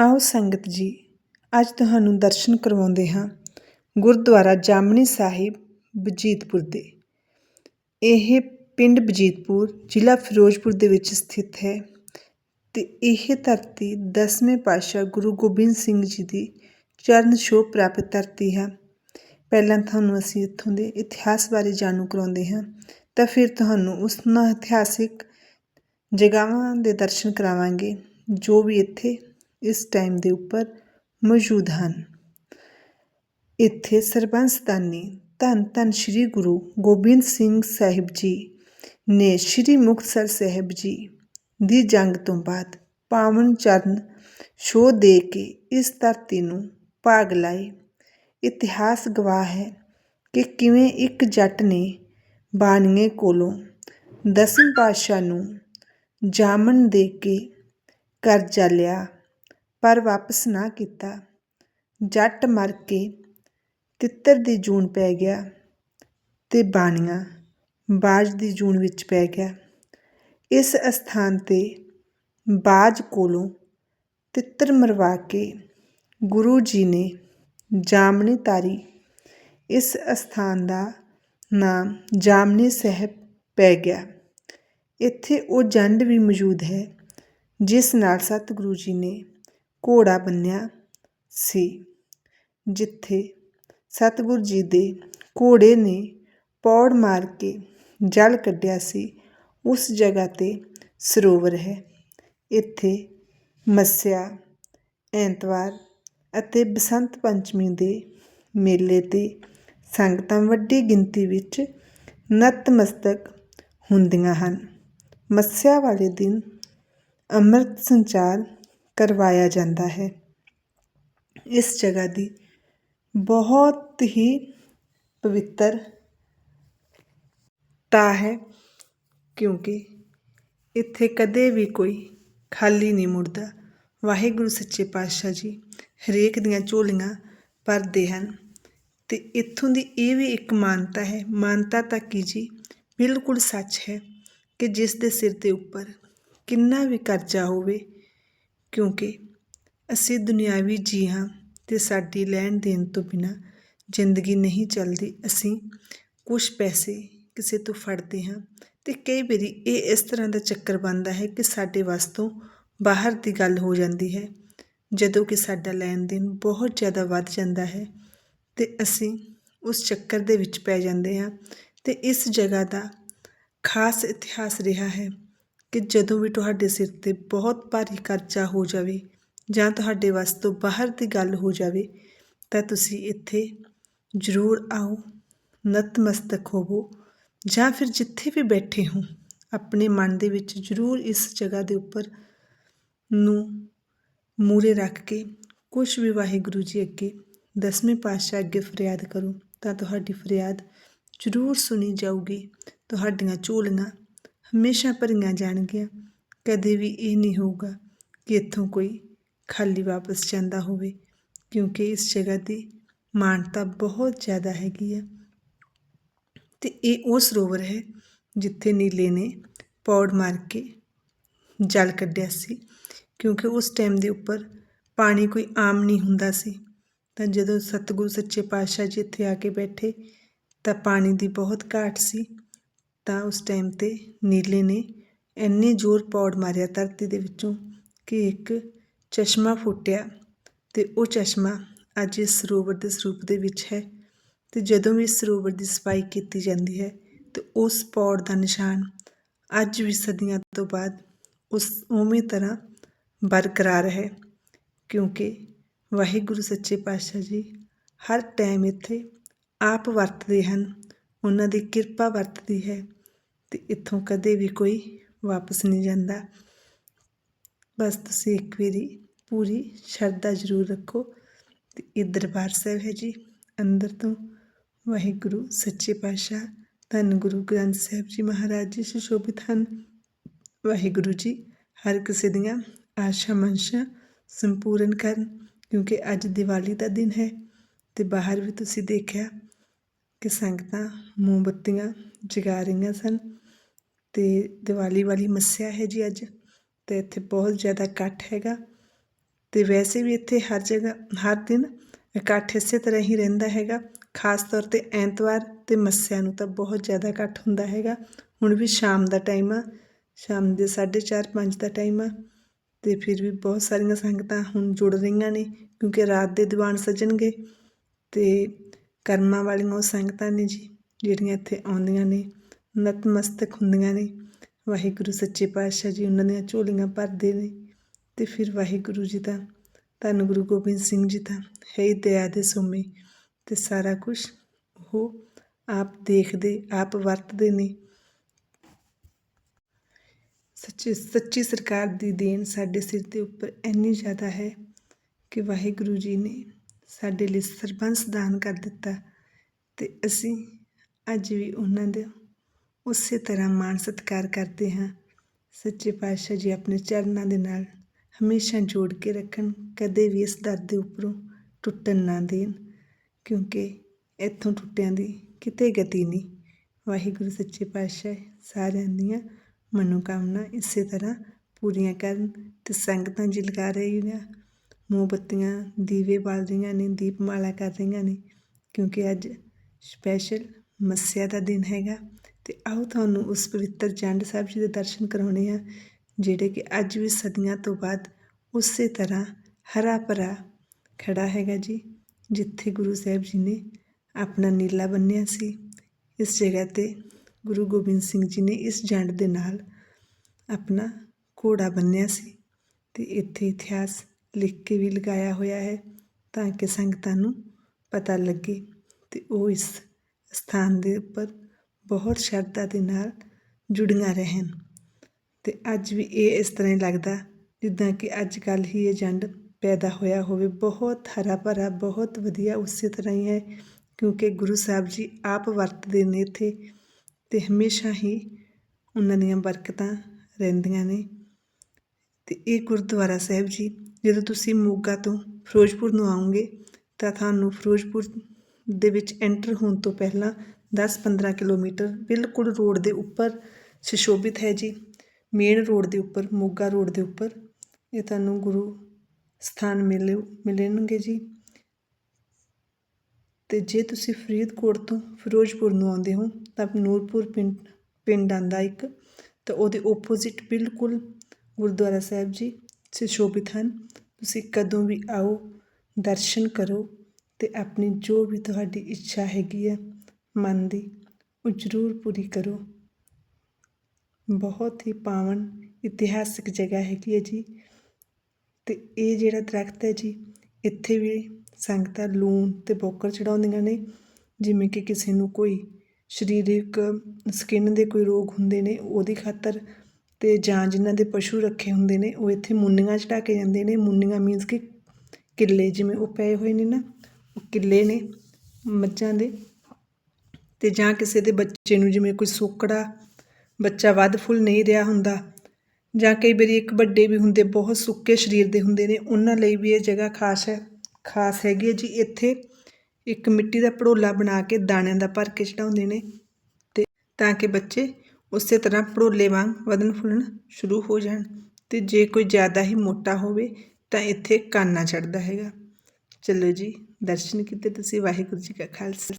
ਆਓ ਸੰਗਤ ਜੀ, ਅੱਜ ਤੁਹਾਨੂੰ ਦਰਸ਼ਨ ਕਰਵਾਉਂਦੇ ਹਾਂ ਗੁਰਦੁਆਰਾ ਜਾਮਣੀ ਸਾਹਿਬ, ਬਜੀਤਪੁਰ ਦੇ। ਇਹ ਪਿੰਡ ਬਜੀਤਪੁਰ, ਜ਼ਿਲ੍ਹਾ ਫਿਰੋਜ਼ਪੁਰ ਦੇ ਵਿੱਚ ਸਥਿਤ ਹੈ ਤੇ ਇਹ ਧਰਤੀ ਦਸਵੇਂ ਪਾਤਸ਼ਾਹ ਗੁਰੂ ਗੋਬਿੰਦ ਸਿੰਘ ਜੀ ਦੀ ਚਰਨ ਛੋਹ ਪ੍ਰਾਪਤ ਧਰਤੀ ਹੈ। ਪਹਿਲਾਂ ਤੁਹਾਨੂੰ ਅਸੀਂ ਇੱਥੋਂ ਦੇ ਇਤਿਹਾਸ ਬਾਰੇ ਜਾਣੂ ਕਰਾਉਂਦੇ ਹਾਂ, ਤਾਂ ਫਿਰ ਤੁਹਾਨੂੰ ਉਸ ਇਤਿਹਾਸਿਕ ਜਗ੍ਹਾਵਾਂ ਦੇ ਦਰਸ਼ਨ ਕਰਾਵਾਂਗੇ, ਜੋ ਵੀ ਇੱਥੇ ਇਸ ਟਾਈਮ ਦੇ ਉੱਪਰ ਮੌਜੂਦ ਹਨ। ਇੱਥੇ ਸਰਬੰਸਦਾਨੀ ਧੰਨ ਧੰਨ ਸ੍ਰੀ ਗੁਰੂ ਗੋਬਿੰਦ ਸਿੰਘ ਸਾਹਿਬ ਜੀ ਨੇ ਸ੍ਰੀ ਮੁਕਤਸਰ ਸਾਹਿਬ ਜੀ ਦੀ ਜੰਗ ਤੋਂ ਬਾਅਦ ਪਾਵਨ ਚਰਨ ਛੋਹ ਦੇ ਕੇ ਇਸ ਧਰਤੀ ਨੂੰ ਭਾਗ ਲਾਏ। ਇਤਿਹਾਸ ਗਵਾਹ ਹੈ ਕਿ ਕਿਵੇਂ ਇੱਕ ਜੱਟ ਨੇ ਬਾਣੀਏ ਕੋਲੋਂ ਦਸਮ ਪਾਤਸ਼ਾਹ ਨੂੰ ਜਾਮਨ ਦੇ ਕੇ ਕਰਜ਼ਾ ਲਿਆ ਪਰ ਵਾਪਸ ਨਾ ਕੀਤਾ। ਜੱਟ ਮਰ ਕੇ ਤਿੱਤਰ ਦੀ ਜੂਨ ਪੈ ਗਿਆ ਤੇ ਬਾਣੀਆਂ ਬਾਜ ਦੀ ਜੂਨ ਵਿੱਚ ਪੈ ਗਿਆ। ਇਸ ਅਸਥਾਨ ਤੇ ਬਾਜ ਕੋਲੋਂ ਤਿੱਤਰ ਮਰਵਾ ਕੇ ਗੁਰੂ ਜੀ ਨੇ ਜਾਮਨੀ ਤਾਰੀ। ਇਸ ਅਸਥਾਨ ਦਾ ਨਾਮ ਜਾਮਨੀ ਸਾਹਿਬ ਪੈ ਗਿਆ। ਇੱਥੇ ਉਹ ਜੰਡ ਵੀ ਮੌਜੂਦ ਹੈ, ਜਿਸ ਨਾਲ ਸਤਿਗੁਰੂ ਜੀ ਨੇ ਘੋੜਾ ਬੰਨਿਆ ਸੀ, ਜਿੱਥੇ ਸਤਿਗੁਰੂ ਜੀ ਦੇ ਘੋੜੇ ਨੇ ਪੌੜ ਮਾਰ ਕੇ ਜਲ ਕੱਢਿਆ ਸੀ, ਉਸ ਜਗ੍ਹਾ ਤੇ ਸਰੋਵਰ ਹੈ। ਇੱਥੇ ਮੱਸਿਆ, ਐਤਵਾਰ ਅਤੇ ਬਸੰਤ ਪੰਚਮੀ ਦੇ ਮੇਲੇ ਤੇ ਸੰਗਤਾਂ ਵੱਡੀ ਗਿਣਤੀ ਵਿੱਚ ਨਤਮਸਤਕ ਹੁੰਦੀਆਂ ਹਨ। ਮੱਸਿਆ ਵਾਲੇ ਦਿਨ ਅੰਮ੍ਰਿਤ ਸੰਚਾਰ ਕਰਵਾਇਆ ਜਾਂਦਾ ਹੈ। ਇਸ ਜਗ੍ਹਾ ਦੀ ਬਹੁਤ ਹੀ ਪਵਿੱਤਰਤਾ ਹੈ, ਕਿਉਂਕਿ ਇੱਥੇ ਕਦੇ ਵੀ ਕੋਈ ਖਾਲੀ ਨਹੀਂ ਮੁੜਦਾ। ਵਾਹਿਗੁਰੂ ਸੱਚੇ ਪਾਤਸ਼ਾਹ ਜੀ ਹਰੇਕ ਦੀਆਂ ਝੋਲੀਆਂ ਭਰਦੇ ਹਨ ਤੇ ਇੱਥੋਂ ਦੀ ਇਹ ਵੀ ਇੱਕ ਮਾਨਤਾ ਹੈ, ਮਾਨਤਾ ਤਾਂ ਕੀ ਜੀ? ਬਿਲਕੁਲ ਸੱਚ ਹੈ ਕਿ ਜਿਸ ਦੇ ਸਿਰ ਦੇ ਉੱਪਰ ਕਿੰਨਾ ਵੀ ਕਰਜ਼ਾ ਹੋਵੇ ਕਿਉਂਕਿ ਅਸੀਂ ਦੁਨਿਆਵੀ ਜੀ ਹਾਂ ਅਤੇ ਸਾਡੀ ਲੈਣ ਦੇਣ ਤੋਂ ਬਿਨਾਂ ਜ਼ਿੰਦਗੀ ਨਹੀਂ ਚੱਲਦੀ। ਅਸੀਂ ਕੁਛ ਪੈਸੇ ਕਿਸੇ ਤੋਂ ਫੜਦੇ ਹਾਂ ਅਤੇ ਕਈ ਵਾਰੀ ਇਹ ਇਸ ਤਰ੍ਹਾਂ ਦਾ ਚੱਕਰ ਬਣਦਾ ਹੈ ਕਿ ਸਾਡੇ ਵੱਸ ਤੋਂ ਬਾਹਰ ਦੀ ਗੱਲ ਹੋ ਜਾਂਦੀ ਹੈ। ਜਦੋਂ ਕਿ ਸਾਡਾ ਲੈਣ ਦੇਣ ਬਹੁਤ ਜ਼ਿਆਦਾ ਵੱਧ ਜਾਂਦਾ ਹੈ ਅਤੇ ਅਸੀਂ ਉਸ ਚੱਕਰ ਦੇ ਵਿੱਚ ਪੈ ਜਾਂਦੇ ਹਾਂ ਅਤੇ ਇਸ ਜਗ੍ਹਾ ਦਾ ਖਾਸ ਇਤਿਹਾਸ ਰਿਹਾ ਹੈ ਕਿ ਜਦੋਂ ਵੀ ਤੁਹਾਡੇ ਸਿਰ ਤੇ ਬਹੁਤ ਭਾਰੀ ਕਰਜ਼ਾ ਹੋ ਜਾਵੇ ਜਾਂ ਤੁਹਾਡੇ ਵੱਸ ਤੋਂ ਬਾਹਰ ਦੀ ਗੱਲ ਹੋ ਜਾਵੇ, ਤਾਂ ਤੁਸੀਂ ਇੱਥੇ ਜ਼ਰੂਰ ਆਓ, ਨਤਮਸਤਕ ਹੋਵੋ ਜਾਂ ਫਿਰ ਜਿੱਥੇ ਵੀ ਬੈਠੇ ਹੋ, ਆਪਣੇ ਮਨ ਦੇ ਵਿੱਚ ਜ਼ਰੂਰ ਇਸ ਜਗ੍ਹਾ ਦੇ ਉੱਪਰ ਨੂੰ ਮੂਰੇ ਰੱਖ ਕੇ ਕੁਝ ਵੀ ਵਾਹਿਗੁਰੂ ਜੀ ਅੱਗੇ, ਦਸਵੇਂ ਪਾਤਸ਼ਾਹ ਅੱਗੇ ਫਰਿਆਦ ਕਰੋ, ਤਾਂ ਤੁਹਾਡੀ ਫਰਿਆਦ ਜ਼ਰੂਰ ਸੁਣੀ ਜਾਊਗੀ, ਤੁਹਾਡੀਆਂ ਝੋਲੀਆਂ ਹਮੇਸ਼ਾ ਭਰੀਆਂ ਜਾਣਗੀਆਂ। ਕਦੇ ਵੀ ਇਹ ਨਹੀਂ ਹੋਊਗਾ ਕਿ ਇੱਥੋਂ ਕੋਈ ਖਾਲੀ ਵਾਪਸ ਜਾਂਦਾ ਹੋਵੇ, ਕਿਉਂਕਿ ਇਸ ਜਗ੍ਹਾ ਦੀ ਮਾਨਤਾ ਬਹੁਤ ਜ਼ਿਆਦਾ ਹੈਗੀ ਆ ਤੇ ਇਹ ਉਹ ਸਰੋਵਰ ਹੈ ਜਿੱਥੇ ਨੀਲੇ ਨੇ ਪੌੜ ਮਾਰ ਕੇ ਜਲ ਕੱਢਿਆ ਸੀ, ਕਿਉਂਕਿ ਉਸ ਟਾਈਮ ਦੇ ਉੱਪਰ ਪਾਣੀ ਕੋਈ ਆਮ ਨਹੀਂ ਹੁੰਦਾ ਸੀ। ਤਾਂ ਜਦੋਂ ਸਤਿਗੁਰੂ ਸੱਚੇ ਪਾਤਸ਼ਾਹ ਜੀ ਇੱਥੇ ਆ ਕੇ ਬੈਠੇ, ਤਾਂ ਪਾਣੀ ਦੀ ਬਹੁਤ ਘਾਟ ਸੀ। ਤਾਂ ਉਸ ਟਾਈਮ ਤੇ ਨੀਲੇ ਨੇ ਇੰਨੇ ਜ਼ੋਰ ਪੌੜ ਮਾਰਿਆ ਧਰਤੀ ਦੇ ਵਿੱਚੋਂ ਕਿ ਇੱਕ ਚਸ਼ਮਾ ਫੁੱਟਿਆ ਅਤੇ ਉਹ ਚਸ਼ਮਾ ਅੱਜ ਇਸ ਸਰੋਵਰ ਦੇ ਸਰੂਪ ਦੇ ਵਿੱਚ ਹੈ ਅਤੇ ਜਦੋਂ ਵੀ ਸਰੋਵਰ ਦੀ ਸਫ਼ਾਈ ਕੀਤੀ ਜਾਂਦੀ ਹੈ ਤਾਂ ਉਸ ਪੌੜ ਦਾ ਨਿਸ਼ਾਨ ਅੱਜ ਵੀ ਸਦੀਆਂ ਤੋਂ ਬਾਅਦ ਉਸ ਉਵੇਂ ਤਰ੍ਹਾਂ ਬਰਕਰਾਰ ਹੈ ਕਿਉਂਕਿ ਵਾਹਿਗੁਰੂ ਸੱਚੇ ਪਾਤਸ਼ਾਹ ਜੀ ਹਰ ਟਾਈਮ ਇੱਥੇ ਆਪ ਵਰਤਦੇ ਹਨ ਉਹਨਾਂ ਦੀ ਕਿਰਪਾ ਵਰਤਦੀ ਹੈ ਅਤੇ ਇੱਥੋਂ ਕਦੇ ਵੀ ਕੋਈ ਵਾਪਸ ਨਹੀਂ ਜਾਂਦਾ। ਬਸ ਤੁਸੀਂ ਇੱਕ ਵਾਰੀ ਪੂਰੀ ਸ਼ਰਧਾ ਜ਼ਰੂਰ ਰੱਖੋ ਤੇ ਇਹ ਦਰਬਾਰ ਸਾਹਿਬ ਹੈ ਜੀ, ਅੰਦਰ ਤੋਂ ਵਾਹਿਗੁਰੂ, ਸੱਚੇ ਪਾਤਸ਼ਾਹ, ਧੰਨ ਗੁਰੂ ਗ੍ਰੰਥ ਸਾਹਿਬ ਜੀ ਮਹਾਰਾਜ ਜੀ ਸੁਸ਼ੋਭਿਤ ਹਨ। ਵਾਹਿਗੁਰੂ ਜੀ, ਹਰ ਕਿਸੇ ਦੀਆਂ ਆਸ਼ਾ ਮਨਸ਼ਾ ਸੰਪੂਰਨ ਕਰਨ ਕਿਉਂਕਿ ਅੱਜ ਦੀਵਾਲੀ ਦਾ ਦਿਨ ਹੈ ਤੇ ਬਾਹਰ ਵੀ ਤੁਸੀਂ ਦੇਖਿਆ ਕਿ ਸੰਗਤਾਂ ਮੋਮਬੱਤੀਆਂ ਜਗਾ ਰਹੀਆਂ ਸਨ ਅਤੇ ਦੀਵਾਲੀ ਵਾਲੀ ਮੱਸਿਆ ਹੈ ਜੀ ਅੱਜ ਤੇ ਇੱਥੇ ਬਹੁਤ ਜ਼ਿਆਦਾ ਇਕੱਠ ਹੈਗਾ ਅਤੇ ਵੈਸੇ ਵੀ ਇੱਥੇ ਹਰ ਜਗ੍ਹਾ, ਹਰ ਦਿਨ ਇਕੱਠ ਇਸੇ ਤਰ੍ਹਾਂ ਹੀ ਰਹਿੰਦਾ ਹੈਗਾ। ਖਾਸ ਤੌਰ ਤੇ ਐਤਵਾਰ ਤੇ ਮੱਸਿਆ ਨੂੰ ਤਾਂ ਬਹੁਤ ਜ਼ਿਆਦਾ ਇਕੱਠ ਹੁੰਦਾ ਹੈਗਾ। ਹੁਣ ਵੀ ਸ਼ਾਮ ਦਾ ਟਾਈਮ ਆ, ਸ਼ਾਮ ਦੇ 4:30 5 ਦਾ ਟਾਈਮ ਆ ਤੇ ਫਿਰ ਵੀ ਬਹੁਤ ਸਾਰੀਆਂ ਸੰਗਤਾਂ ਹੁਣ ਜੁੜ ਰਹੀਆਂ ਨੇ ਕਿਉਂਕਿ ਰਾਤ ਦੇ ਦੀਵਾਨ ਸਜਣਗੇ ਤੇ ਕਰਮਾਂ ਵਾਲੀਆਂ ਉਹ ਸੰਗਤਾਂ ਨੇ ਜੀ, ਜਿਹੜੀਆਂ ਇੱਥੇ ਆਉਂਦੀਆਂ ਨੇ, ਨਤਮਸਤਕ ਹੁੰਦੀਆਂ ਨੇ। ਵਾਹਿਗੁਰੂ ਸੱਚੇ ਪਾਤਸ਼ਾਹ ਜੀ ਉਹਨਾਂ ਦੀਆਂ ਝੋਲੀਆਂ ਭਰਦੇ ਨੇ ਤੇ ਫਿਰ ਵਾਹਿਗੁਰੂ ਜੀ ਦਾ, ਧੰਨ ਗੁਰੂ ਗੋਬਿੰਦ ਸਿੰਘ ਜੀ ਦਾ, ਹੈ ਹੀ ਦਇਆ ਦੇ ਸੋਮੇ, ਤੇ ਸਾਰਾ ਕੁਝ ਉਹ ਆਪ ਦੇਖਦੇ, ਆਪ ਵਰਤਦੇ ਨੇ। ਸੱਚੀ ਸੱਚੀ ਸਰਕਾਰ ਦੀ ਦੇਣ ਸਾਡੇ ਸਿਰ ਦੇ ਉੱਪਰ ਇੰਨੀ ਜ਼ਿਆਦਾ ਹੈ ਕਿ ਵਾਹਿਗੁਰੂ ਜੀ ਨੇ ਸਾਡੇ ਲਈ ਸਰਬੰਸ ਦਾਨ ਕਰ ਦਿੱਤਾ ਅਤੇ ਅਸੀਂ ਅੱਜ ਵੀ ਉਹਨਾਂ ਦੇ ਉਸੇ ਤਰ੍ਹਾਂ ਮਾਣ ਸਤਿਕਾਰ ਕਰਦੇ ਹਾਂ। ਸੱਚੇ ਪਾਤਸ਼ਾਹ ਜੀ ਆਪਣੇ ਚਰਨਾਂ ਦੇ ਨਾਲ ਹਮੇਸ਼ਾ ਜੋੜ ਕੇ ਰੱਖਣ, ਕਦੇ ਵੀ ਇਸ ਦਰ ਦੇ ਉੱਪਰੋਂ ਟੁੱਟਣ ਨਾ ਦੇਣ, ਕਿਉਂਕਿ ਇੱਥੋਂ ਟੁੱਟਿਆਂ ਦੀ ਕਿਤੇ ਗਤੀ ਨਹੀਂ। ਵਾਹਿਗੁਰੂ ਸੱਚੇ ਪਾਤਸ਼ਾਹ ਸਾਰਿਆਂ ਦੀਆਂ ਮਨੋਕਾਮਨਾ ਇਸੇ ਤਰ੍ਹਾਂ ਪੂਰੀਆਂ ਕਰਨ ਤੇ ਸੰਗਤਾਂ ਜੀ ਲਗਾ ਰਹੀਆਂ। ਮੋਮਬੱਤੀਆਂ, ਦੀਵੇ ਬਾਲ ਰਹੀਆਂ ਨੇ, ਦੀਪਮਾਲਾ ਕਰ ਰਹੀਆਂ ਨੇ, ਕਿਉਂਕਿ ਅੱਜ ਸਪੈਸ਼ਲ ਮੱਸਿਆ ਦਾ ਦਿਨ ਹੈਗਾ। ਤੇ ਆਓ ਤੁਹਾਨੂੰ ਉਸ ਪਵਿੱਤਰ ਜੰਡ ਸਾਹਿਬ ਜੀ ਦੇ ਦਰਸ਼ਨ ਕਰਾਉਣੇ ਆ, ਜਿਹੜੇ ਕਿ ਅੱਜ ਵੀ ਸਦੀਆਂ ਤੋਂ ਬਾਅਦ ਉਸੇ ਤਰ੍ਹਾਂ ਹਰਾ ਭਰਾ ਖੜਾ ਹੈਗਾ ਜੀ, ਜਿੱਥੇ ਗੁਰੂ ਸਾਹਿਬ ਜੀ ਨੇ ਆਪਣਾ ਨੀਲਾ ਬੰਨਿਆ ਸੀ। ਇਸ ਜਗ੍ਹਾ ਤੇ ਗੁਰੂ ਗੋਬਿੰਦ ਸਿੰਘ ਜੀ ਨੇ ਇਸ ਜੰਡ ਦੇ ਨਾਲ ਆਪਣਾ ਘੋੜਾ ਬੰਨਿਆ ਸੀ। ਤੇ ਇੱਥੇ ਇਤਿਹਾਸ ਲਿਖ ਕੇ ਵੀ ਲਗਾਇਆ ਹੋਇਆ ਹੈ ਤਾਂ ਕਿ ਸੰਗਤਾਂ ਨੂੰ ਪਤਾ ਲੱਗੇ ਤੇ ਉਹ ਇਸ ਸਥਾਨ ਦੇ ਉੱਪਰ ਬਹੁਤ ਸ਼ਰਧਾ ਦੇ ਨਾਲ ਜੁੜੀਆਂ ਰਹਿਣ। ਤੇ ਅੱਜ ਵੀ ਇਹ ਇਸ ਤਰ੍ਹਾਂ ਹੀ ਲੱਗਦਾ, ਜਿੱਦਾਂ ਕਿ ਅੱਜ ਕੱਲ੍ਹ ਹੀ ਇਹ ਜੰਡ ਪੈਦਾ ਹੋਇਆ ਹੋਵੇ। ਬਹੁਤ ਹਰਾ ਭਰਾ ਬਹੁਤ ਵਧੀਆ ਉਸੇ ਤਰ੍ਹਾਂ ਹੀ ਹੈ, ਕਿਉਂਕਿ ਗੁਰੂ ਸਾਹਿਬ ਜੀ ਆਪ ਵਰਤਦੇ ਨੇ ਇੱਥੇ ਤੇ ਹਮੇਸ਼ਾ ਹੀ ਉਹਨਾਂ ਦੀਆਂ ਬਰਕਤਾਂ ਰਹਿੰਦੀਆਂ ਨੇ। ਤੇ ਇਹ ਗੁਰਦੁਆਰਾ ਸਾਹਿਬ ਜੀ ਜਦੋਂ ਤੁਸੀਂ ਮੋਗਾ ਤੋਂ ਫਿਰੋਜ਼ਪੁਰ ਨੂੰ ਆਉਂਗੇ ਤਾਂ ਤੁਹਾਨੂੰ ਫਿਰੋਜ਼ਪੁਰ ਦੇ ਵਿੱਚ ਐਂਟਰ ਹੋਣ ਤੋਂ ਪਹਿਲਾਂ 10-15 ਕਿਲੋਮੀਟਰ ਬਿਲਕੁਲ ਰੋਡ ਦੇ ਉੱਪਰ ਸੁਸ਼ੋਭਿਤ ਹੈ ਜੀ। ਮੇਨ ਰੋਡ ਦੇ ਉੱਪਰ, ਮੋਗਾ ਰੋਡ ਦੇ ਉੱਪਰ ਇਹ ਤੁਹਾਨੂੰ ਗੁਰੂ ਸਥਾਨ ਮਿਲੇ, ਮਿਲਣਗੇ ਜੀ। ਤੇ ਜੇ ਤੁਸੀਂ ਫਰੀਦਕੋਟ ਤੋਂ ਫਿਰੋਜ਼ਪੁਰ ਨੂੰ ਆਉਂਦੇ ਹੋ, ਤਾਂ ਨੂਰਪੁਰ ਪਿੰਡ ਪਿੰਡ ਆਂਦਾ ਇੱਕ, ਤਾਂ ਉਹਦੇ ਓਪੋਜ਼ਿਟ ਬਿਲਕੁਲ ਗੁਰਦੁਆਰਾ ਸਾਹਿਬ ਜੀ। ਸੁਸ਼ੋਭਿਤ ਹਨ। ਤੁਸੀਂ ਕਦੋਂ ਵੀ ਆਓ, ਦਰਸ਼ਨ ਕਰੋ ਅਤੇ ਆਪਣੀ ਜੋ ਵੀ ਤੁਹਾਡੀ ਇੱਛਾ ਹੈਗੀ ਹੈ, ਮਨ ਦੀ, ਉਹ ਜ਼ਰੂਰ ਪੂਰੀ ਕਰੋ। ਬਹੁਤ ਹੀ ਪਾਵਨ ਇਤਿਹਾਸਿਕ ਜਗ੍ਹਾ ਹੈਗੀ ਹੈ ਜੀ। ਅਤੇ ਇਹ ਜਿਹੜਾ ਦਰਖਤ ਹੈ ਜੀ, ਇੱਥੇ ਵੀ ਸੰਗਤਾਂ ਲੂਣ ਤੇ ਬੋਕਰ ਚੜਾਉਂਦੀਆਂ ਨੇ। ਜਿਵੇਂ ਕਿ ਕਿਸੇ ਨੂੰ ਕੋਈ ਸਰੀਰਕ ਸਕਿਨ ਦੇ ਕੋਈ ਰੋਗ ਹੁੰਦੇ ਨੇ, ਉਹਦੀ ਖਾਤਰ ਅਤੇ ਜਾਂ ਜਿਨ੍ਹਾਂ ਦੇ ਪਸ਼ੂ ਰੱਖੇ ਹੁੰਦੇ ਨੇ, ਉਹ ਇੱਥੇ ਮੁੰਨੀਆਂ ਚੜ੍ਹਾ ਕੇ ਜਾਂਦੇ ਨੇ। ਮੁੰਨੀਆਂ ਮੀਨਸ ਕਿ ਕਿੱਲੇ, ਜਿਵੇਂ ਉਹ ਪਏ ਹੋਏ ਨੇ ਨਾ, ਉਹ ਕਿੱਲੇ ਨੇ ਮੱਝਾਂ ਦੇ। ਅਤੇ ਜਾਂ ਕਿਸੇ ਦੇ ਬੱਚੇ ਨੂੰ ਜਿਵੇਂ ਕੋਈ ਸੋਕੜਾ ਬੱਚਾ ਵੱਧ ਫੁੱਲ ਨਹੀਂ ਰਿਹਾ ਹੁੰਦਾ, ਜਾਂ ਕਈ ਵਾਰੀ ਇੱਕ ਵੱਡੇ ਵੀ ਹੁੰਦੇ, ਬਹੁਤ ਸੁੱਕੇ ਸਰੀਰ ਦੇ ਹੁੰਦੇ ਨੇ, ਉਹਨਾਂ ਲਈ ਵੀ ਇਹ ਜਗ੍ਹਾ ਖਾਸ ਹੈ, ਖਾਸ ਹੈਗੀ ਹੈ ਜੀ। ਇੱਥੇ ਇੱਕ ਮਿੱਟੀ ਦਾ ਭੜੋਲਾ ਬਣਾ ਕੇ ਦਾਣਿਆਂ ਦਾ ਭਰ ਕੇ ਚੜਾਉਂਦੇ ਨੇ ਤੇ ਤਾਂ ਕਿ ਬੱਚੇ ਉਸੇ ਤਰ੍ਹਾਂ ਭੜੋਲੇ ਵਾਂਗ ਵਧਣ ਫੁੱਲਣ ਸ਼ੁਰੂ ਹੋ ਜਾਣ ਤੇ ਜੇ ਕੋਈ ਜ਼ਿਆਦਾ ਹੀ ਮੋਟਾ ਹੋਵੇ ਤਾਂ ਇੱਥੇ ਕਾਨਾ ਚੜਦਾ ਹੈਗਾ। ਚਲੋ ਜੀ, ਦਰਸ਼ਨ ਕੀਤੇ ਤੁਸੀਂ, ਵਾਹਿਗੁਰੂ ਜੀ ਕਾ ਖਾਲਸਾ।